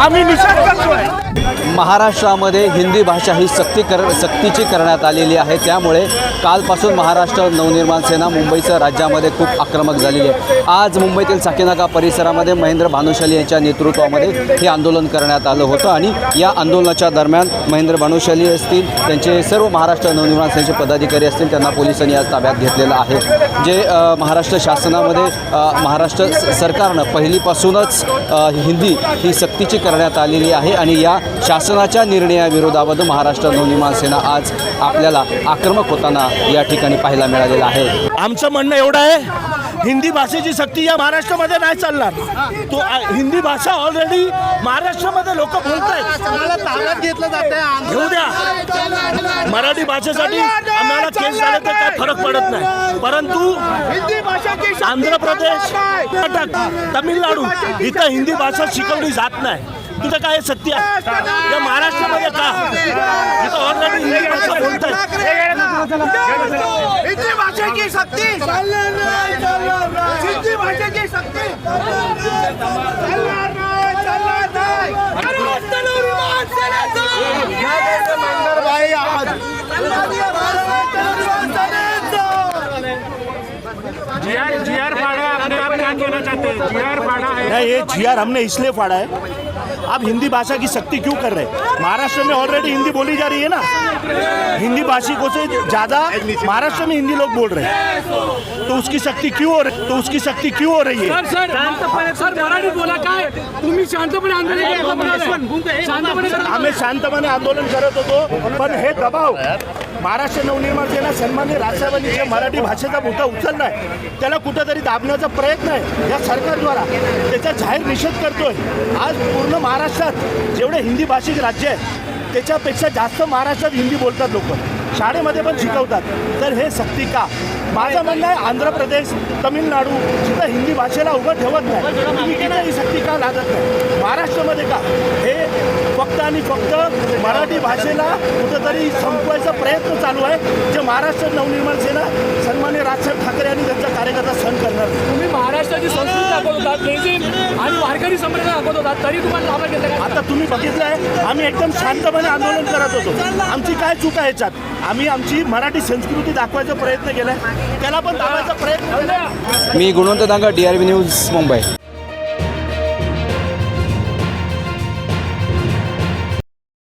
आम्ही निषेध करतोय. महाराष्ट्रामध्ये हिंदी भाषा ही सक्ती कर सक्तीची करण्यात आलेली आहे. त्यामुळे कालपासून महाराष्ट्र नवनिर्माण सेना मुंबईसह राज्यामध्ये खूप आक्रमक झालेली आहे. आज मुंबईतील साकीनाका परिसरामध्ये महेंद्र भानुशाली यांच्या नेतृत्वामध्ये हे आंदोलन करण्यात आलं होतं आणि या आंदोलनाच्या दरम्यान महेंद्र भानुशाली असतील त्यांचे सर्व महाराष्ट्र नवनिर्माण सेनेचे पदाधिकारी असतील त्यांना पोलिसांनी आज ताब्यात घेतलेलं आहे. जे महाराष्ट्र शासनामध्ये महाराष्ट्र सरकारनं पहिलीपासूनच हिंदी ही सक्तीची करण्यात आलेली आहे आणि या शासनाच्या निर्णयाविरोधामध्ये महाराष्ट्र नवनिर्माण सेना आज आपल्याला आक्रमक होताना या ठिकाणी पाहायला मिळालेलं आहे. आमचं म्हणणं एवढं आहे हिंदी भाषेची सक्ती या महाराष्ट्रामध्ये नाही चालणार. तो हिंदी भाषा ऑलरेडी महाराष्ट्रामध्ये लोक बोलत आहेत ताब्यात घेतलं जाते घेऊ द्या मराठी भाषेसाठी आम्हाला केस झाले तर काय फरक पडत नाही. परंतु आंध्र प्रदेश कर्नाटक तमिळनाडू इथं हिंदी भाषा शिकवली जात नाही. तिथं काय सत्य आहे. या महाराष्ट्रामध्ये का? इथं ऑलरेडी हिंदी भाषा बोलत हिंदी भाषा की शक्ती. हिंदी भाषा की शक्ती भाई आज जीआर फाड़ा अपने आप क्या कहना चाहते हैं? जीआर फाड़ा है। नहीं ये जीआर हमने इसलिए फाड़ा है आप हिंदी भाषा की सक्ति क्यों कर रहे हैं? महाराष्ट्र में ऑलरेडी हिंदी बोली जा रही है ना? हिंदी भाषिकों से ज्यादा महाराष्ट्र में हिंदी लोग बोल रहे हैं। तो उसकी शक्ति क्यों हो रही तो उसकी शक्ति क्यों हो रही है? सर सर सर मराठी बोला काय? तुम्ही शांतपणे आंदोलन केलं. शांतपणे करा. आम्ही शांतपणे आंदोलन करत होतो पण हे दबाव महाराष्ट्र नवनिर्माण सेना सन्मान्य राजसाहेबांनी जे मराठी भाषेचा मुद्दा उचललाय त्याला कुठंतरी दाबण्याचा प्रयत्न आहे. या सरकारद्वारा त्याचा जाहीर निषेध करतोय. आज पूर्ण महाराष्ट्रात जेवढे हिंदी भाषिक राज्य आहेत त्याच्यापेक्षा जास्त महाराष्ट्रात हिंदी बोलतात लोक. शाळेमध्ये पण शिकवतात. तर हे सक्ती का? माझं म्हणणं आहे आंध्र प्रदेश तमिळनाडू जिथं हिंदी भाषेला उभं ठेवत नाही तुम्ही तिथं ही सक्ती का लागत नाही? महाराष्ट्रामध्ये का? हे फक्त आणि फक्त मराठी भाषेला कुठंतरी संपवायचा प्रयत्न चालू आहे जे महाराष्ट्र नवनिर्माण सेना सन्मान्य राजसाहेब ठाकरे आणि त्यांचा कार्यकर्ता सहन करणार नाही. तुम्ही महाराष्ट्राची संस्कृती दाखवत होतात लेझिम आणि वारकरी संप्रदाय दाखवत होतात तरी तुम्हाला ताब्यात घेतलं का? आता तुम्ही बघितलंय आम्ही एकदम शांतपणे आंदोलन करत होतो. आमची काय चूक आहे याच्यात? आम्ही आमची मराठी संस्कृती दाखवायचा प्रयत्न केलाय. त्याला पण दाखवायचा प्रयत्न मी Gunwant Danga D R B news Mumbai